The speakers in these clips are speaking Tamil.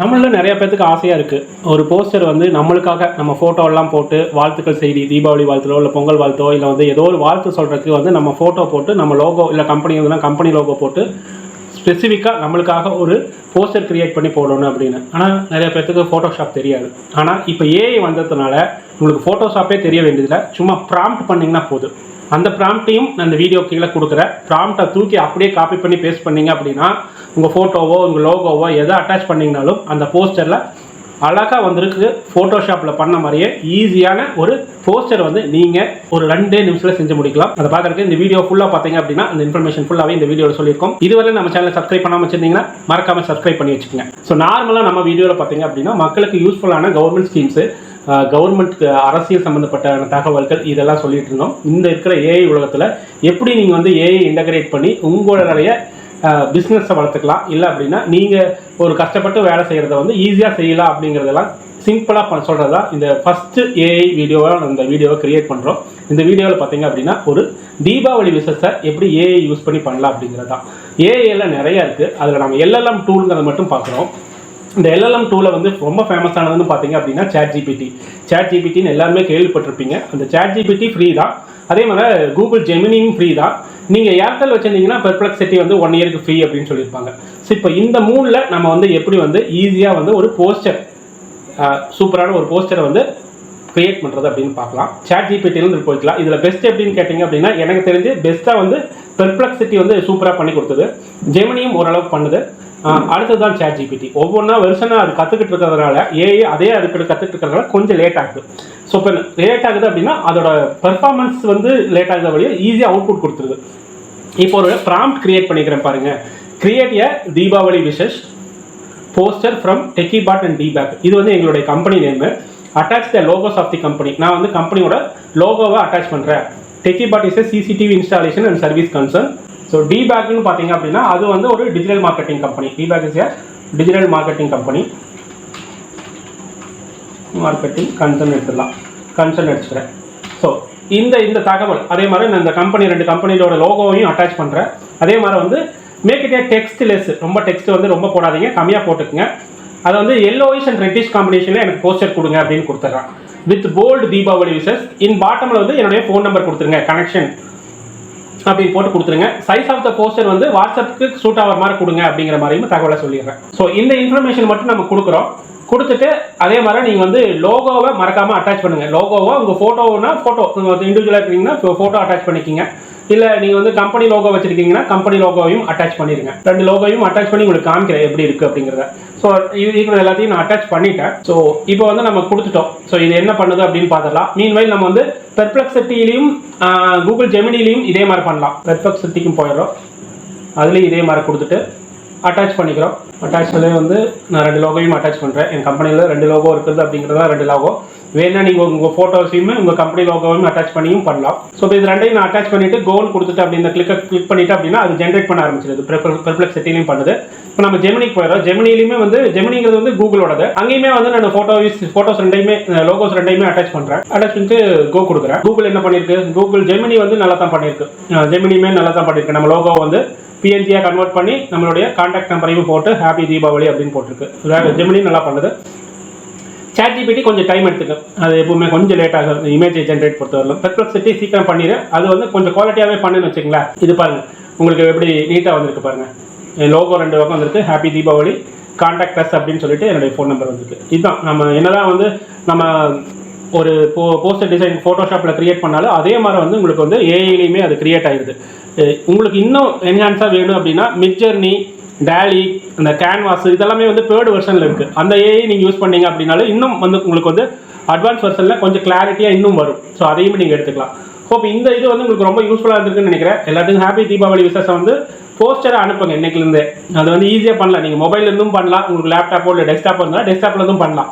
நம்மள நிறைய பேர்த்துக்கு ஆசையாக இருக்குது ஒரு போஸ்டர் வந்து நம்மளுக்காக நம்ம ஃபோட்டோவெல்லாம் போட்டு வாழ்த்துக்கள் செய்தி தீபாவளி வாழ்த்துலோ இல்லை பொங்கல் வாழ்த்தோ இல்லை வந்து ஏதோ ஒரு வாழ்த்து சொல்கிறதுக்கு வந்து நம்ம ஃபோட்டோ போட்டு நம்ம லோகோ இல்லை கம்பெனி இருந்ததுன்னா கம்பெனி லோகோ போட்டு ஸ்பெசிஃபிக்காக நம்மளுக்காக ஒரு போஸ்டர் கிரியேட் பண்ணி போடணும் அப்படின்னு. ஆனால் நிறைய பேர்த்துக்கு ஃபோட்டோஷாப் தெரியாது. ஆனால் இப்போ ஏஐ வந்ததுனால உங்களுக்கு ஃபோட்டோஷாப்பே தெரிய வேண்டியதில்லை. சும்மா ப்ராம்ப்ட் பண்ணிங்கன்னா போதும். அந்த ப்ராம்ப்டையும் நான் இந்த வீடியோ கீழே கொடுக்குறேன். ப்ராம்ப்டை தூக்கி அப்படியே காப்பி பண்ணி பேஸ்ட் பண்ணீங்க அப்படின்னா உங்கள் ஃபோட்டோவோ உங்கள் லோகோவோ எதை அட்டாச் பண்ணிங்கனாலும் அந்த போஸ்டரில் அழகாக வந்திருக்கு ஃபோட்டோஷாப்பில் பண்ண மாதிரியே ஈஸியான ஒரு போஸ்டர் வந்து நீங்கள் ஒரு ரெண்டே நிமிஷத்தில் செஞ்சு முடிக்கலாம். அதை பார்க்குறதுக்கு இந்த வீடியோ ஃபுல்லாக பார்த்தீங்க அப்படின்னா அந்த இன்ஃபர்மேஷன் ஃபுல்லாகவே இந்த வீடியோவில் சொல்லியிருக்கோம். இதுவரை நம்ம சேனல் சப்ஸ்கிரைப் பண்ணாமல் வச்சிருந்தீங்கன்னா மறக்காமல் சப்ஸ்கிரைப் பண்ணி வச்சுக்கோங்க. ஸோ நார்மலாக நம்ம வீடியோவில் பார்த்தீங்க அப்படின்னா மக்களுக்கு யூஸ்ஃபுல்லான கவர்மெண்ட் ஸ்கீம்ஸு கவர்மெண்ட் அரசியல் சம்மந்தப்பட்ட தகவல்கள் இதெல்லாம் சொல்லிட்டு இருந்தோம். இந்த இருக்கிற ஏஐ உலகத்தில் எப்படி நீங்கள் வந்து ஏஐ இன்டகிரேட் பண்ணி உங்களுடைய பிஸ்னஸை வளர்த்துக்கலாம்? இல்லை அப்படின்னா நீங்கள் ஒரு கஷ்டப்பட்டு வேலை செய்கிறத வந்து ஈஸியாக செய்யலாம் அப்படிங்கிறதெல்லாம் சிம்பிளாக சொல்கிறது தான் இந்த ஃபஸ்ட்டு ஏஐ வீடியோவை இந்த வீடியோவை கிரியேட் பண்ணுறோம் இந்த வீடியோவில் பார்த்தீங்க அப்படின்னா ஒரு தீபாவளி விசஸை எப்படி ஏஐ யூஸ் பண்ணி பண்ணலாம் அப்படிங்கிறது தான் ஏஐயில் நிறையா இருக்குது அதில் நம்ம எல்எல்எம் டூலுங்கிறத மட்டும் பார்க்குறோம் இந்த எல்எல்எம் டூவில் வந்து ரொம்ப ஃபேமஸானதுன்னு பார்த்தீங்க அப்படின்னா சேட் ஜிபிடி சேட் ஜிபிடின்னு எல்லாருமே கேள்விப்பட்டிருப்பீங்க. அந்த சேட் ஜிபிடி ஃப்ரீ தான். அதே மாதிரி கூகுள் ஜெமினியும் ஃப்ரீ தான். நீங்கள் ஏர்டெல் வச்சுருந்தீங்கன்னா பெர்ப்ளெக்சிட்டி வந்து ஒன் இயருக்கு ஃப்ரீ அப்படின்னு சொல்லியிருப்பாங்க. ஸோ இப்போ இந்த மூணில் நம்ம வந்து எப்படி வந்து ஈஸியாக வந்து ஒரு போஸ்டர் சூப்பரான ஒரு போஸ்டரை வந்து கிரியேட் பண்ணுறது அப்படின்னு பார்க்கலாம். சேட் ஜிபிடிலேருந்து போய்க்கலாம். இதில் பெஸ்ட் எப்படின்னு கேட்டிங்க அப்படின்னா எனக்கு தெரிஞ்சு பெஸ்ட்டாக வந்து பெர்ப்ளெக்சிட்டி வந்து சூப்பராக பண்ணி கொடுத்தது. ஜெமினியும் ஓரளவுக்கு பண்ணுது. ஆஹ் அடுத்தது தான் சேட் ஜிபிடி ஒவ்வொன்றா வருஷனா அது கற்றுக்கிட்டு இருக்கிறதுனால ஏஐ அதே அதுக்கிட்ட கற்றுக்கிட்டு இருக்கிறதுனால கொஞ்சம் லேட் ஆகுது. ஸோ இப்போ லேட் ஆகுது அப்படின்னா அதோட பெர்ஃபார்மன்ஸ் வந்து லேட் ஆகுத வழியாக ஈஸியாக அவுட்புட் கொடுத்துருது. இப்போ ஒரு ப்ராம்ப்ட் கிரியேட் பண்ணிக்கிறேன் பாருங்க. Create a Deepavali wishes poster from Techie Bot and Dpack இது வந்து எங்களுடைய company name attach the logos of the company நான் வந்து கம்பெனியோட லோகோவை அட்டாச் பண்ணுறேன் Techie Bot is CCTV installation and service concern so டிபேக்னு பார்த்தீங்க அப்படின்னா அது வந்து ஒரு digital marketing company Dpack is a digital marketing company marketing concern எடுத்துடலாம். கன்சர்ன் எடுத்துக்கிறேன். ஸோ இந்த இந்த தகவல் அதே மாதிரி நான் இந்த கம்பெனி ரெண்டு கம்பெனியோட லோகோவையும் அட்டாச் பண்ணுறேன் அதே மாதிரி வந்து மேக் டெக்ஸ்ட் லெஸ் ரொம்ப டெக்ஸ்ட் வந்து ரொம்ப போடாதீங்க. கம்மியாக போட்டுக்குங்க. அதை வந்து எல்லோயிஷ் அண்ட் ரெட்டிஷ் காம்பினேஷனில் எனக்கு போஸ்டர் கொடுங்க அப்படின்னு கொடுத்துட்றேன். With bold Deepavali wishes in பாட்டமில் வந்து என்னுடைய ஃபோன் நம்பர் கொடுத்துருங்க. கனெக்ஷன் அப்படின்னு போட்டு கொடுத்துருங்க. சைஸ் ஆஃப் த போஸ்டர் வந்து வாட்ஸ்அப்புக்கு சூட் ஆகிற மாதிரி கொடுங்க அப்படிங்கிற மாதிரியும் தகவலை சொல்லிடுறேன். ஸோ இந்த இன்ஃபர்மேஷன் மட்டும் நம்ம கொடுக்குறோம். கொடுத்துட்டு அதே மாதிரி நீங்கள் வந்து லோகோவை மறக்காமல் அட்டாச் பண்ணுங்கள் லோகோவை உங்கள் ஃபோட்டோனா ஃபோட்டோ இண்டிவிஜுவலாக இருக்கீங்கன்னா ஃபோட்டோ அட்டாச் பண்ணிக்கிங்க. இல்லை நீங்கள் வந்து கம்பெனி லோகோ வச்சிருக்கீங்கன்னா கம்பெனி லோகோவையும் அட்டாச் பண்ணிடுங்க ரெண்டு லோகோவையும் அட்டாச் பண்ணி உங்களுக்கு காமிக்கிறேன் எப்படி இருக்குது அப்படிங்கிறத. ஸோ இது எல்லாத்தையும் நான் அட்டாச் பண்ணிட்டேன். ஸோ இப்போ வந்து நம்ம கொடுத்துட்டோம். ஸோ இது என்ன பண்ணுது அப்படின்னு பார்த்துடலாம். மீன்வைல் நம்ம வந்து பெர்ப்ளெக்சிட்டிலையும் கூகுள் ஜெமினிலையும் இதே மாதிரி பண்ணலாம். பெர்ப்ளெக்சிட்டிக்கும் போயிடுறோம். அதுலேயும் இதே மாதிரி கொடுத்துட்டு அட்டாச் பண்ணிக்கிறோம். அட்டாச்லேயே வந்து நான் ரெண்டு லோகோவையும் அட்டாச் பண்ணுறேன் என் கம்பெனியில் ரெண்டு லோகோ இருக்குது அப்படிங்கிறது தான் ரெண்டு லோகோ வேணா நீங்கள் உங்கள் ஃபோட்டோஸையுமே உங்கள் கம்பெனி லோகோவையும் அட்டாச் பண்ணியும் பண்ணலாம். ஸோ இது ரெண்டையும் நான் அட்டாச் பண்ணிவிட்டு கோல் கொடுத்துட்டு அப்படி இந்த கிளிக்கை கிளிக் பண்ணிட்டு அப்படின்னா அது ஜென்ரேட் பண்ண ஆரம்பிச்சிருது. பெர்ப்ளெக்ஸ் செட்டிலையும் பண்ணுது. இப்போ நம்ம ஜெமினிக்கு போயிடும் ஜெமினிலையுமே வந்து ஜெமினிங்கிறது வந்து கூகுளோடது அங்கேயுமே வந்து நான் ஃபோட்டோஸ் ஃபோட்டோஸ் ரெண்டையுமே லோகோஸ் ரெண்டையுமே அட்டாச் பண்ணுறேன் அட்டாச் பண்ணிட்டு கோ கொடுக்குறேன். கூகுள் என்ன பண்ணியிருக்கு? கூகுள் ஜெமினி வந்து நல்லா தான் பண்ணியிருக்கு. ஜெமினியுமே நல்லா தான் பண்ணியிருக்கு. நம்ம லோகோ வந்து பிஎன்ஜியாக கன்வெர்ட் பண்ணி நம்மளுடைய கான்டாக்ட் நம்பரையும் போட்டு ஹாப்பி தீபாவளி அப்படின்னு போட்டிருக்கு. ஜெமினி நல்லா பண்ணுது. சேட்ஜிபிடி கொஞ்சம் டைம் எடுத்துக்கும். அது எப்பவுமே கொஞ்சம் லேட் ஆகும். இமேஜ் ஜென்ரேட் பொறுத்தவரைக்கும் பெர்ப்ளெக்சிட்டி சீக்கிரம் பண்ணிடு. அது வந்து கொஞ்சம் குவாலிட்டியாகவே பண்ணுன்னு வச்சுங்களேன் இது பாருங்க. உங்களுக்கு எப்படி நீட்டாக வந்திருக்கு பாருங்க. லோகோ ரெண்டு பக்கம் வந்திருக்கு. ஹாப்பி தீபாவளி கான்டாக்ட் அஸ் அப்படின்னு சொல்லிட்டு என்னுடைய ஃபோன் நம்பர் வந்திருக்கு. இதுதான். நம்ம என்னதான் வந்து நம்ம ஒரு போ போஸ்டர் டிசைன் ஃபோட்டோஷாப்பில் கிரியேட் பண்ணாலும் அதே மாதிரி வந்து உங்களுக்கு வந்து ஏஐலையுமே அது கிரியேட் ஆகிடுது உங்களுக்கு இன்னும் என்ஹான்ஸாக வேணும் அப்படின்னா மிட் ஜெர்னி டேலி அந்த கேன்வாஸ் இதெல்லாமே வந்து தேர்ட் வெர்ஷனில் இருக்குது அந்த ஏஐ நீங்கள் யூஸ் பண்ணீங்க அப்படின்னாலும் இன்னும் வந்து உங்களுக்கு வந்து அட்வான்ஸ் வெர்ஷனில் கொஞ்சம் கிளாரிட்டியாக இன்னும் வரும். ஸோ அதையும் நீங்கள் எடுத்துக்கலாம். ஹோப் இந்த இது வந்து உங்களுக்கு ரொம்ப யூஸ்ஃபுல்லாக இருந்திருக்குன்னு நினைக்கிறேன். எல்லாத்துக்கும் ஹாப்பி தீபாவளி விசேஷம் வந்து போஸ்டரை அனுப்புங்க இன்னைக்குலேருந்தே அது வந்து ஈஸியாக பண்ணலாம். நீங்கள் மொபைல்லேருந்தும் பண்ணலாம். உங்களுக்கு லேப்டாப்போ இல்லை டெஸ்க்டாப் இருந்தால் டெஸ்க்டாப்லேருந்தும் பண்ணலாம்.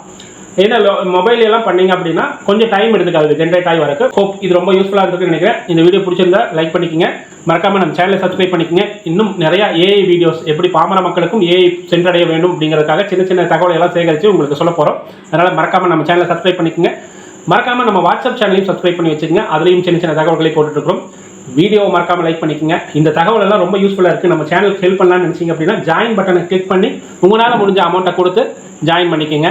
ஏன்னா மொபைல் எல்லாம் பண்ணீங்க அப்படின்னா கொஞ்சம் டைம் எடுத்துக்காது ஜென்ரேட் ஆகி வரக்கு. ஹோப் இது ரொம்ப யூஸ்ஃபுல்லாக இருக்குன்னு நினைக்கிறேன். இந்த வீடியோ பிடிச்சிருந்தா லைக் பண்ணிக்கங்க. மறக்காம நம்ம சேனலை சப்ஸ்கிரைப் பண்ணிக்கங்க. இன்னும் நிறைய ஏஐ வீடியோஸ் எப்படி பாமர மக்களுக்கும் ஏஐ சென்றடைய வேண்டும் அப்படிங்கிறதுக்காக சின்ன சின்ன தகவலை எல்லாம் சேகரித்து உங்களுக்கு சொல்ல போகிறோம் அதனால் மறக்காம நம்ம சேனலை சப்ஸ்கிரைப் பண்ணிக்கங்க. மறக்காம நம்ம வாட்ஸ்அப் சேனலையும் சப்ஸ்கிரைப் பண்ணி வச்சுக்கோங்க. அதுலேயும் சின்ன சின்ன தகவல்களை போட்டுட்டு வீடியோ வீடியோவை மறக்காம லைக் பண்ணிக்கங்க. இந்த தகவல் எல்லாம் ரொம்ப யூஸ்ஃபுல்லாக இருக்குது நம்ம சேனலுக்கு ஹெல்ப் பண்ணலாம்னு நினச்சிங்க அப்படின்னா ஜாயின் பட்டனை கிளிக் பண்ணி உங்களால் முடிஞ்ச அமௌண்ட்டை கொடுத்து ஜாயின் பண்ணிக்கோங்க.